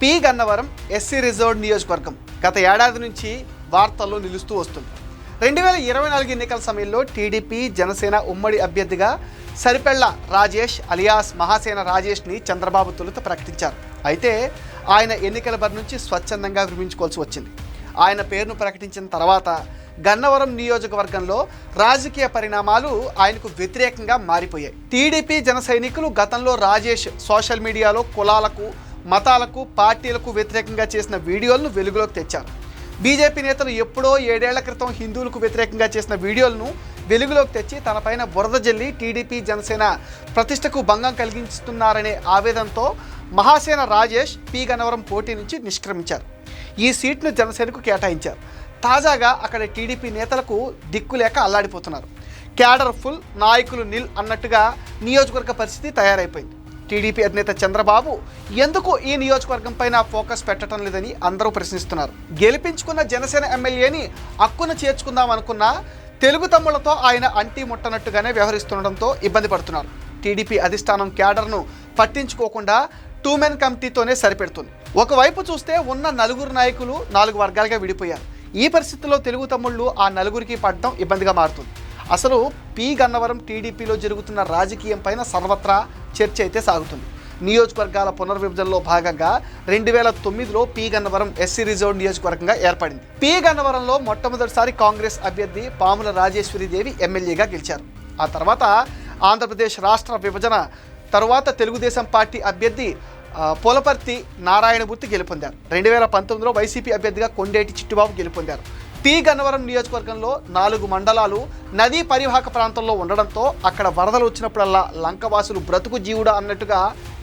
P Gannavaram SC reserved నియోజకవర్గం గత ఏడాది నుంచి వార్తల్లో నిలుస్తూ వస్తుంది. రెండు వేల ఇరవై నాలుగు ఎన్నికల సమయంలో టీడీపీ జనసేన ఉమ్మడి అభ్యర్థిగా సరిపెళ్ళ రాజేష్ అలియాస్ మహాసేన రాజేష్ని చంద్రబాబు తొలుత ప్రకటించారు. అయితే ఆయన ఎన్నికల బరి నుంచి స్వచ్ఛందంగా విరమించుకోవాల్సి వచ్చింది. ఆయన పేరును ప్రకటించిన తర్వాత గన్నవరం నియోజకవర్గంలో రాజకీయ పరిణామాలు ఆయనకు వ్యతిరేకంగా మారిపోయాయి. టీడీపీ జన సైనికులు గతంలో రాజేష్ సోషల్ మీడియాలో కులాలకు మతాలకు పార్టీలకు వ్యతిరేకంగా చేసిన వీడియోలను వెలుగులోకి తెచ్చారు. బీజేపీ నేతలు ఎప్పుడో ఏడేళ్ళ క్రితం హిందువులకు వ్యతిరేకంగా చేసిన వీడియోలను వెలుగులోకి తెచ్చి తనపైన బురద జల్లి టీడీపీ జనసేన ప్రతిష్టకు భంగం కలిగిస్తున్నారనే ఆవేదనతో మహాసేన రాజేష్ పి గన్నవరం పోటీ నుంచి నిష్క్రమించారు. ఈ సీట్ను జనసేనకు కేటాయించారు. తాజాగా అక్కడ టీడీపీ నేతలకు దిక్కు లేక అల్లాడిపోతున్నారు. క్యాడర్ ఫుల్ నాయకులు నిల్ అన్నట్టుగా నియోజకవర్గ పరిస్థితి తయారైపోయింది. టీడీపీ అధినేత చంద్రబాబు ఎందుకు ఈ నియోజకవర్గం పైన ఫోకస్ పెట్టడం లేదని అందరూ ప్రశ్నిస్తున్నారు. గెలిపించుకున్న జనసేన ఎమ్మెల్యేని అక్కున చేర్చుకుందాం అనుకున్నా తెలుగు తమ్ముళ్ళతో ఆయన అంటి ముట్టనట్టుగానే వ్యవహరిస్తుండడంతో ఇబ్బంది పడుతున్నారు. టీడీపీ అధిష్టానం క్యాడర్ను పట్టించుకోకుండా టూ మెన్ కమిటీతోనే సరిపెడుతుంది. ఒకవైపు చూస్తే ఉన్న నలుగురు నాయకులు నాలుగు వర్గాలుగా విడిపోయారు. ఈ పరిస్థితుల్లో తెలుగు తమ్ముళ్ళు ఆ నలుగురికి పడడం ఇబ్బందిగా మారుతుంది. అసలు పి గన్నవరం టీడీపీలో జరుగుతున్న రాజకీయం పైన సర్వత్రా చర్చ అయితే సాగుతుంది. నియోజకవర్గాల పునర్విభజనలో భాగంగా రెండు వేల తొమ్మిదిలో పి. గన్నవరం ఎస్సీ రిజర్వ్ నియోజకవర్గంగా ఏర్పడింది. పి. గన్నవరంలో మొట్టమొదటిసారి కాంగ్రెస్ అభ్యర్థి పాముల రాజేశ్వరిదేవి ఎమ్మెల్యేగా గెలిచారు. ఆ తర్వాత ఆంధ్రప్రదేశ్ రాష్ట్ర విభజన తరువాత తెలుగుదేశం పార్టీ అభ్యర్థి పోలపర్తి నారాయణమూర్తి గెలుపొందారు. రెండు వేల పంతొమ్మిదిలో వైసీపీ అభ్యర్థిగా కొండేటి చిట్టుబాబు గెలుపొందారు. టీ గన్నవరం నియోజకవర్గంలో నాలుగు మండలాలు నదీ పరివాహక ప్రాంతంలో ఉండడంతో అక్కడ వరదలు వచ్చినప్పుడల్లా లంకవాసులు బ్రతుకు జీవుడా అన్నట్టుగా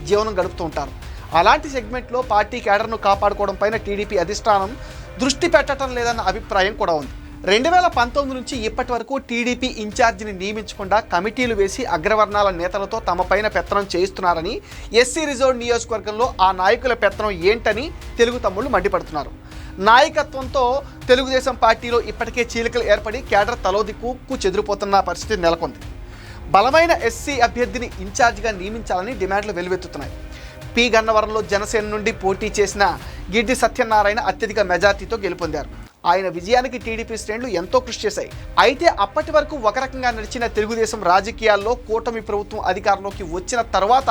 జీవనం గడుపుతూ ఉంటారు. అలాంటి సెగ్మెంట్లో పార్టీ కేడర్ను కాపాడుకోవడం పైన టీడీపీ అధిష్టానం దృష్టి పెట్టడం లేదన్న అభిప్రాయం కూడా ఉంది. రెండు వేల పంతొమ్మిది నుంచి ఇప్పటి వరకు టీడీపీ ఇన్ఛార్జిని నియమించకుండా కమిటీలు వేసి అగ్రవర్ణాల నేతలతో తమ పైన పెత్తనం చేయిస్తున్నారని ఎస్సీ రిజర్వ్ నియోజకవర్గంలో ఆ నాయకుల పెత్తనం ఏంటని తెలుగు తమ్ముళ్ళు మండిపడుతున్నారు. నాయకత్వంతో తెలుగుదేశం పార్టీలో ఇప్పటికే చీలికలు ఏర్పడి కేడర్ తలోదిక్కు చెదిరిపోతున్న పరిస్థితి నెలకొంది. బలమైన ఎస్సీ అభ్యర్థిని ఇన్ఛార్జిగా నియమించాలని డిమాండ్లు వెలువెత్తుతున్నాయి. పి. గన్నవరంలో జనసేన నుండి పోటీ చేసిన గిడ్డి సత్యనారాయణ అత్యధిక మెజార్టీతో గెలుపొందారు. ఆయన విజయానికి టీడీపీ శ్రేణులు ఎంతో కృషి చేశాయి. అయితే అప్పటి వరకు ఒక రకంగా నడిచిన తెలుగుదేశం రాజకీయాల్లో కూటమి ప్రభుత్వం అధికారంలోకి వచ్చిన తర్వాత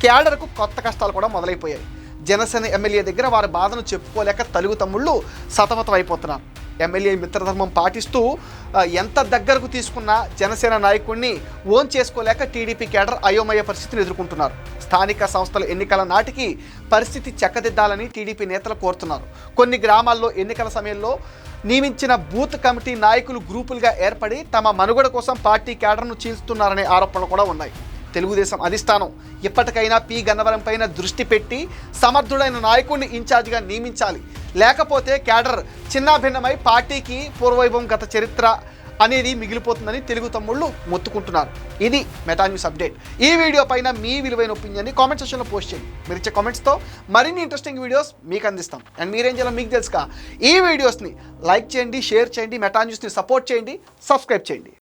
క్యాడర్కు కొత్త కష్టాలు కూడా మొదలైపోయాయి. జనసేన ఎమ్మెల్యే దగ్గర వారి బాధను చెప్పుకోలేక తలుగు తమ్ముళ్ళు సతమతం అయిపోతున్నారు ఎమ్మెల్యే మిత్రధర్మం పాటిస్తూ ఎంత దగ్గరకు తీసుకున్నా జనసేన నాయకుడిని ఓన్ చేసుకోలేక టీడీపీ కేడర్ అయోమయ పరిస్థితిని ఎదుర్కొంటున్నారు. స్థానిక సంస్థల ఎన్నికల నాటికి పరిస్థితి చక్కదిద్దాలని టీడీపీ నేతలు కోరుతున్నారు. కొన్ని గ్రామాల్లో ఎన్నికల సమయంలో నియమించిన బూత్ కమిటీ నాయకులు గ్రూపులుగా ఏర్పడి తమ మనుగడ కోసం పార్టీ కేడర్ను చీల్స్తున్నారనే ఆరోపణలు కూడా ఉన్నాయి. తెలుగుదేశం అధిష్టానం ఇప్పటికైనా పి గన్నవరం పైన దృష్టి పెట్టి సమర్థుడైన నాయకుడిని ఇన్ఛార్జిగా నియమించాలి. లేకపోతే క్యాడర్ చిన్నాభిన్నమై పార్టీకి పూర్వవైభవం గత చరిత్ర అనేది మిగిలిపోతుందని తెలుగు తమ్ముళ్ళు మొత్తుకుంటున్నారు. ఇది మెటా న్యూస్ అప్డేట్. ఈ వీడియో పైన మీ విలువైన ఒపీనియన్ని కామెంట్ సెక్షన్లో పోస్ట్ చేయండి. మీరు ఇచ్చే కామెంట్స్తో మరిన్ని ఇంట్రెస్టింగ్ వీడియోస్ మీకు అందిస్తాం. అండ్ మీరేం చేయాలో మీకు తెలుసుగా. ఈ వీడియోస్ని లైక్ చేయండి షేర్ చేయండి మెటా న్యూస్ని సపోర్ట్ చేయండి సబ్స్క్రైబ్ చేయండి.